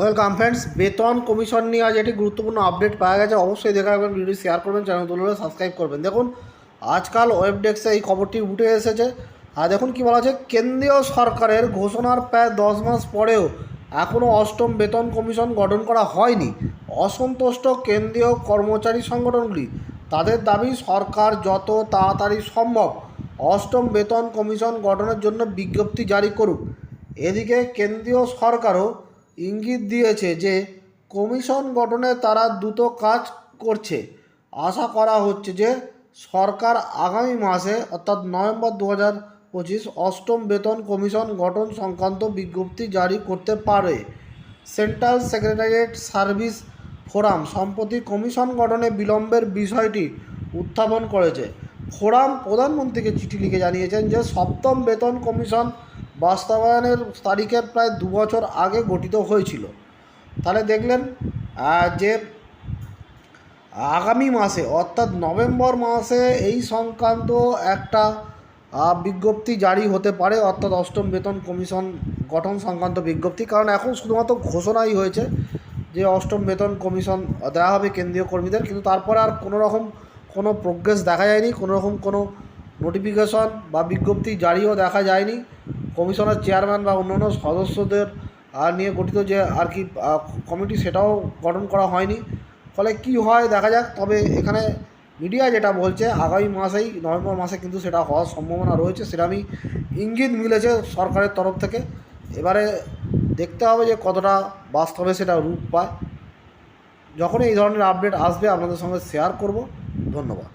Welcome friends, বেতন commission নিয়ে আজ একটি গুরুত্বপূর্ণ আপডেট পাওয়া গেছে। অবশ্যই দেখা রাখবেন ভিডিও শেয়ার করবেন চ্যানেল তুলে সাবস্ক্রাইব করবেন। দেখুন, আজকাল ওয়েব ডেস্কে এই খবরটি উঠে এসেছে। আর দেখুন কি বলা আছে, কেন্দ্রীয় সরকারের ঘোষণার প্রায় দশ মাস পরেও এখনও অষ্টম বেতন কমিশন গঠন করা হয়নি। অসন্তুষ্ট কেন্দ্রীয় কর্মচারী সংগঠনগুলি, তাদের দাবি সরকার যত তাড়াতাড়ি সম্ভব অষ্টম বেতন কমিশন গঠনের জন্য বিজ্ঞপ্তি জারি করুক। এদিকে কেন্দ্রীয় সরকারও ইঙ্গিত দিয়েছে যে কমিশন গঠনে তারা দ্রুত কাজ করছে। আশা করা হচ্ছে যে সরকার আগামী মাসে, অর্থাৎ নভেম্বর দু হাজার পঁচিশ, অষ্টম বেতন কমিশন গঠন সংক্রান্ত বিজ্ঞপ্তি জারি করতে পারে। সেন্ট্রাল সেক্রেটারিয়েট সার্ভিস ফোরাম সম্প্রতি কমিশন গঠনে বিলম্বের বিষয়টি উত্থাপন করেছে। ফোরাম প্রধানমন্ত্রীকে চিঠি লিখে জানিয়েছেন যে সপ্তম বেতন কমিশন বাস্তবায়নের তারিখের প্রায় দু বছর আগে গঠিত হয়েছিল। তাহলে দেখলেন যে আগামী মাসে, অর্থাৎ নভেম্বর মাসে এই সংক্রান্ত একটা বিজ্ঞপ্তি জারি হতে পারে, অর্থাৎ অষ্টম বেতন কমিশন গঠন সংক্রান্ত বিজ্ঞপ্তি। কারণ এখন শুধুমাত্র ঘোষণাই হয়েছে যে অষ্টম বেতন কমিশন দেওয়া হবে কেন্দ্রীয় কর্মীদের, কিন্তু তারপরে আর কোনো রকম কোনো প্রোগ্রেস দেখা যায়নি, কোনো রকম কোনো নোটিফিকেশন বা বিজ্ঞপ্তি জারিও দেখা যায়নি। কমিশনের চেয়ারম্যান বা অন্যান্য সদস্যদের নিয়ে গঠিত যে আর কি কমিটি, সেটাও গঠন করা হয়নি। ফলে কি হয় দেখা যাক, তবে এখানে মিডিয়া যেটা বলছে, আগামী মাসেই, নভেম্বর মাসে কিন্তু সেটা হওয়ার সম্ভাবনা রয়েছে সেরকমই ইঙ্গিত মিলেছে সরকারের তরফ থেকে। এবারে দেখতে হবে যে কতটা বাস্তবে সেটা রূপ পায়। যখন এই ধরনের আপডেট আসবে, আপনাদের সঙ্গে শেয়ার করব। ধন্যবাদ।